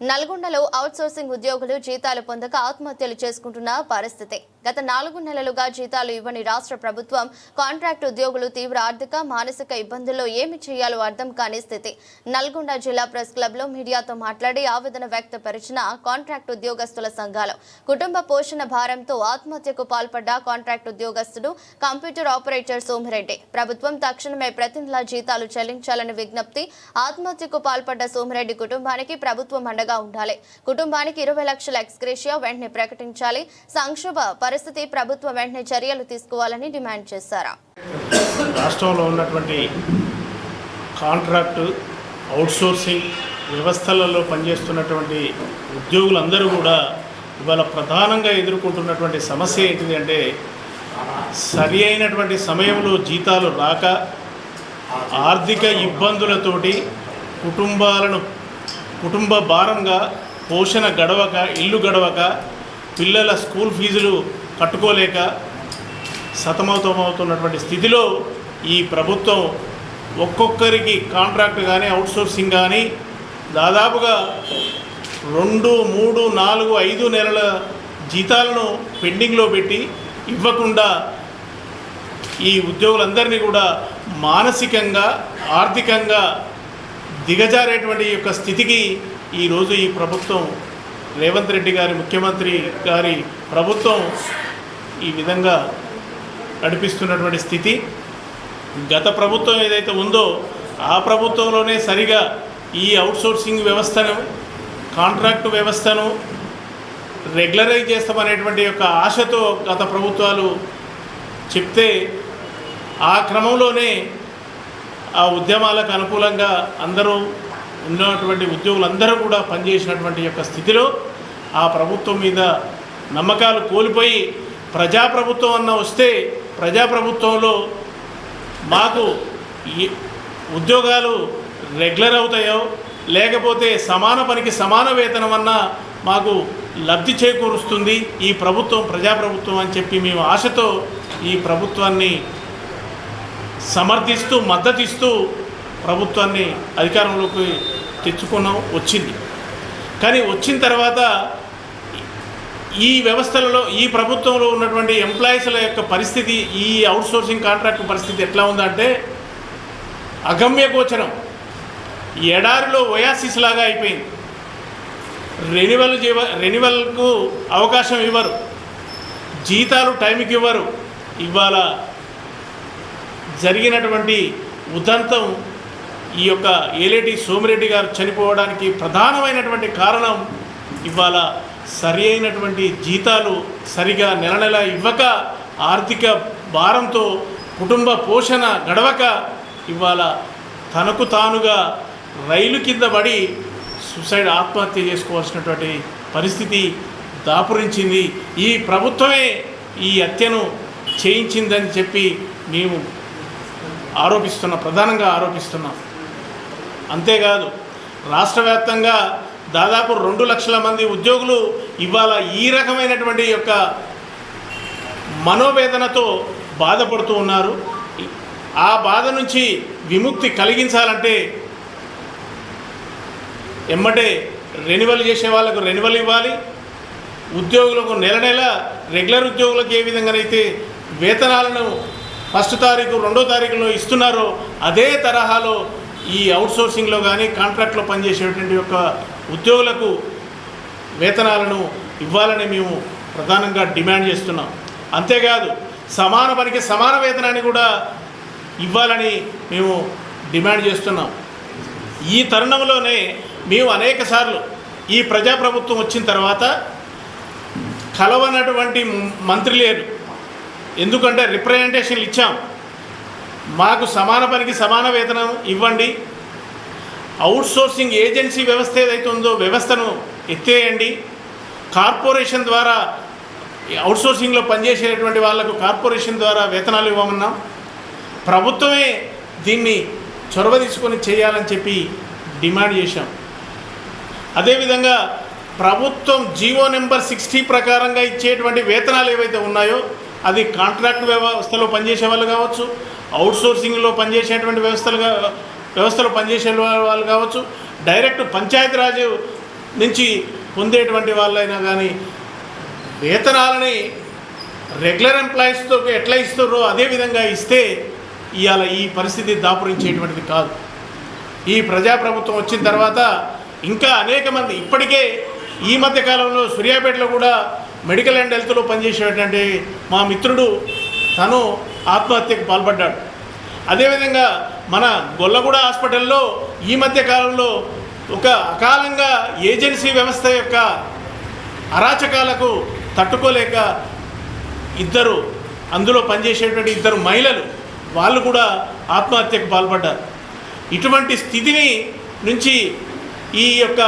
నల్గొండలో అవుట్సోర్సింగ్ ఉద్యోగులు జీతాలు పొందక ఆత్మహత్యలు చేసుకుంటున్న పరిస్థితి. గత నాలుగు నెలలుగా జీతాలు ఇవ్వని రాష్ట్ర ప్రభుత్వం కాంట్రాక్ట్ ఉద్యోగులు తీవ్ర ఆర్థిక మానసిక ఇబ్బందుల్లో ఏమి చేయాలో అర్థం కాని స్థితి. నల్గొండ జిల్లా ప్రెస్ క్లబ్లో మీడియాతో మాట్లాడి ఆవేదన వ్యక్తపరిచిన కాంట్రాక్ట్ ఉద్యోగస్తుల సంఘాలు. కుటుంబ పోషణ భారంతో ఆత్మహత్యకు పాల్పడ్డ కాంట్రాక్ట్ ఉద్యోగస్తుడు కంప్యూటర్ ఆపరేటర్ సోమిరెడ్డి. ప్రభుత్వం తక్షణమే ప్రతి నెలా జీతాలు చెల్లించాలని విజ్ఞప్తి. ఆత్మహత్యకు పాల్పడ్డ సోమిరెడ్డి కుటుంబానికి ప్రభుత్వం అండగా ఉండాలి. కుటుంబానికి ఇరవై లక్షల ఎక్స్గ్రేషియా వెంటనే ప్రకటించాలి. సంక్షోభ పరిస్థితి ప్రభుత్వం వెంటనే చర్యలు తీసుకోవాలని డిమాండ్ చేశారు. రాష్ట్రంలో ఉన్నటువంటి కాంట్రాక్టు అవుట్సోర్సింగ్ వ్యవస్థలలో పనిచేస్తున్నటువంటి ఉద్యోగులందరూ కూడా ఇవాళ ప్రధానంగా ఎదుర్కొంటున్నటువంటి సమస్య ఏంటిది అంటే సరి అయినటువంటి సమయంలో జీతాలు రాక ఆర్థిక ఇబ్బందులతోటి కుటుంబాలను కుటుంబ భారంగా పోషణ గడవక ఇల్లు గడవక పిల్లల స్కూల్ ఫీజులు కట్టుకోలేక సతమతమవుతున్నటువంటి స్థితిలో ఈ ప్రభుత్వం ఒక్కొక్కరికి కాంట్రాక్ట్ కానీ అవుట్సోర్సింగ్ కానీ దాదాపుగా రెండు మూడు నాలుగు ఐదు నెలల జీతాలను పెండింగ్లో పెట్టి ఇవ్వకుండా ఈ ఉద్యోగులందరినీ కూడా మానసికంగా ఆర్థికంగా దిగజారేటువంటి యొక్క స్థితికి ఈరోజు ఈ ప్రభుత్వం రేవంత్ రెడ్డి గారి ముఖ్యమంత్రి గారి ప్రభుత్వం ఈ విధంగా నడిపిస్తున్నటువంటి స్థితి. గత ప్రభుత్వం ఏదైతే ఉందో ఆ ప్రభుత్వంలోనే సరిగా ఈ అవుట్సోర్సింగ్ వ్యవస్థను కాంట్రాక్టు వ్యవస్థను రెగ్యులరైజ్ చేస్తామనేటువంటి యొక్క ఆశతో గత ప్రభుత్వాలు చెప్తే ఆ క్రమంలోనే ఆ ఉద్యమాలకు అనుకూలంగా అందరూ ఉన్నటువంటి ఉద్యోగులందరూ కూడా పనిచేసినటువంటి యొక్క స్థితిలో ఆ ప్రభుత్వం మీద నమ్మకాలు కోల్పోయి ప్రజాప్రభుత్వం అన్న వస్తే ప్రజాప్రభుత్వంలో మాకు ఈ ఉద్యోగాలు రెగ్యులర్ అవుతాయో లేకపోతే సమాన పనికి సమాన వేతనం అన్న మాకు లబ్ధి చేకూరుస్తుంది ఈ ప్రభుత్వం ప్రజాప్రభుత్వం అని చెప్పి మేము ఆశతో ఈ ప్రభుత్వాన్ని సమర్థిస్తూ మద్దతిస్తూ ప్రభుత్వాన్ని అధికారంలోకి తెచ్చుకున్నాం వచ్చింది. కానీ వచ్చిన తర్వాత ఈ వ్యవస్థలలో ఈ ప్రభుత్వంలో ఉన్నటువంటి ఎంప్లాయీస్ల యొక్క పరిస్థితి ఈ అవుట్సోర్సింగ్ కాంట్రాక్ట్ పరిస్థితి ఎట్లా ఉందంటే అగమ్య గోచరం. ఎడారిలో ఒయాసిస్ లాగా అయిపోయింది. రెన్యువల్ జీవ రెన్యువల్కు అవకాశం ఇవ్వరు. జీతాలు టైంకి ఇవ్వరు. ఇవాళ జరిగినటువంటి ఉదంతం ఈ యొక్క ఏలేటి సోమిరెడ్డి గారు చనిపోవడానికి ప్రధానమైనటువంటి కారణం ఇవాళ సరి అయినటువంటి జీతాలు సరిగా నెల నెల ఇవ్వక ఆర్థిక భారంతో కుటుంబ పోషణ గడవక ఇవాళ తనకు తానుగా రైలు కింద పడి సూసైడ్ ఆత్మహత్య చేసుకోవాల్సినటువంటి పరిస్థితి దాపురించింది. ఈ ప్రభుత్వమే ఈ హత్యను చేయించిందని చెప్పి మేము ఆరోపిస్తున్నాం ప్రధానంగా ఆరోపిస్తున్నాం. అంతేకాదు రాష్ట్ర వ్యాప్తంగా దాదాపు రెండు లక్షల మంది ఉద్యోగులు ఇవాళ ఈ రకమైనటువంటి యొక్క మనోవేదనతో బాధపడుతూ ఉన్నారు. ఆ బాధ నుంచి విముక్తి కలిగించాలంటే ఎమ్మటే రెన్యువల్ చేసే వాళ్ళకు రెన్యువల్ ఇవ్వాలి. ఉద్యోగులకు నెల నెల రెగ్యులర్ ఉద్యోగులకు ఏ విధంగానైతే వేతనాలను ఫస్ట్ తారీఖు రెండో తారీఖులో ఇస్తున్నారో. అదే తరహాలో ఈ అవుట్సోర్సింగ్లో కానీ కాంట్రాక్ట్లో పనిచేసేటువంటి యొక్క ఉద్యోగులకు వేతనాలను ఇవ్వాలని మేము ప్రధానంగా డిమాండ్ చేస్తున్నాం. అంతేకాదు సమాన పనికి సమాన వేతనాన్ని కూడా ఇవ్వాలని మేము డిమాండ్ చేస్తున్నాం. ఈ తరుణంలోనే మేము అనేక సార్లు ఈ ప్రజాప్రభుత్వం వచ్చిన తర్వాత కలవనటువంటి మంత్రి లేరు. ఎందుకంటే రిప్రజెంటేషన్లు ఇచ్చాం. మాకు సమాన పనికి సమాన వేతనం ఇవ్వండి. అవుట్సోర్సింగ్ ఏజెన్సీ వ్యవస్థ ఏదైతే ఉందో వ్యవస్థను ఎత్తేయండి. కార్పొరేషన్ ద్వారా అవుట్సోర్సింగ్లో పనిచేసేటువంటి వాళ్ళకు కార్పొరేషన్ ద్వారా వేతనాలు ఇవ్వమన్నాం. ప్రభుత్వమే దీన్ని చొరవ తీసుకొని చేయాలని చెప్పి డిమాండ్ చేశాం. అదేవిధంగా ప్రభుత్వం జీవో నెంబర్ సిక్స్టీ ప్రకారంగా ఇచ్చేటువంటి వేతనాలు ఏవైతే ఉన్నాయో అది కాంట్రాక్ట్ వ్యవస్థలో పనిచేసే వాళ్ళు కావచ్చు అవుట్సోర్సింగ్లో పనిచేసేటువంటి వ్యవస్థలుగా వ్యవస్థలో పనిచేసే వాళ్ళు కావచ్చు డైరెక్ట్ పంచాయతీరాజ్ నుంచి పొందేటువంటి వాళ్ళైనా కానీ వేతనాలని రెగ్యులర్ ఎంప్లాయీస్తో ఎట్లా ఇస్తారో అదే విధంగా ఇస్తే ఇవాళ ఈ పరిస్థితి దాపురించేటువంటిది కాదు. ఈ ప్రజాప్రభుత్వం వచ్చిన తర్వాత ఇంకా అనేక మంది ఇప్పటికే ఈ మధ్య కాలంలో సూర్యాపేటలో కూడా మెడికల్ అండ్ హెల్త్లో పనిచేసేటువంటి మా మిత్రుడు తను ఆత్మహత్యకు పాల్పడ్డాడు. అదేవిధంగా మన గొల్లగూడ హాస్పిటల్లో ఈ మధ్య కాలంలో ఒక అకాలంగా ఏజెన్సీ వ్యవస్థ యొక్క అరాచకాలకు తట్టుకోలేక ఇద్దరు అందులో పనిచేసేటువంటి ఇద్దరు మహిళలు వాళ్ళు కూడా ఆత్మహత్యకు పాల్పడ్డారు. ఇటువంటి స్థితిని నుంచి ఈ యొక్క